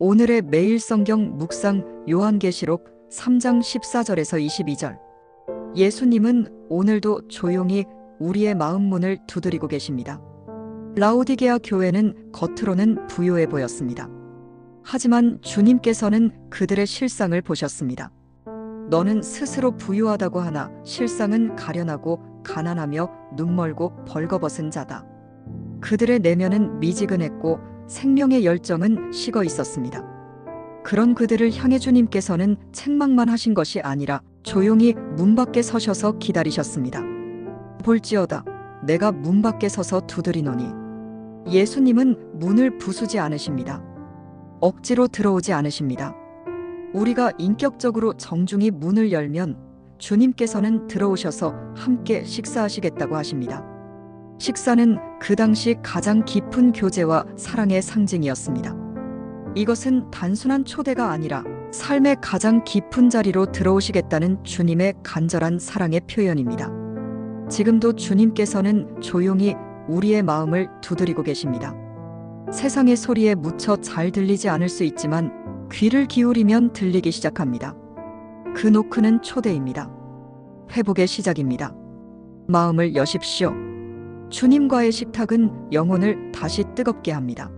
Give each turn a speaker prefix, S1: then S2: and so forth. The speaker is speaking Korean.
S1: 오늘의 매일 성경 묵상 요한계시록 3장 14절에서 22절. 예수님은 오늘도 조용히 우리의 마음 문을 두드리고 계십니다. 라오디게아 교회는 겉으로는 부유해 보였습니다. 하지만 주님께서는 그들의 실상을 보셨습니다. 너는 스스로 부유하다고 하나 실상은 가련하고 가난하며 눈멀고 벌거벗은 자다. 그들의 내면은 미지근했고 생명의 열정은 식어 있었습니다. 그런 그들을 향해 주님께서는 책망만 하신 것이 아니라 조용히 문 밖에 서셔서 기다리셨습니다. 볼지어다 내가 문 밖에 서서 두드리노니 예수님은 문을 부수지 않으십니다. 억지로 들어오지 않으십니다. 우리가 인격적으로 정중히 문을 열면 주님께서는 들어오셔서 함께 식사하시겠다고 하십니다. 식사는 그 당시 가장 깊은 교제와 사랑의 상징이었습니다. 이것은 단순한 초대가 아니라 삶의 가장 깊은 자리로 들어오시겠다는 주님의 간절한 사랑의 표현입니다. 지금도 주님께서는 조용히 우리의 마음을 두드리고 계십니다. 세상의 소리에 묻혀 잘 들리지 않을 수 있지만 귀를 기울이면 들리기 시작합니다. 그 노크는 초대입니다. 회복의 시작입니다. 마음을 여십시오. 주님과의 식탁은 영혼을 다시 뜨겁게 합니다.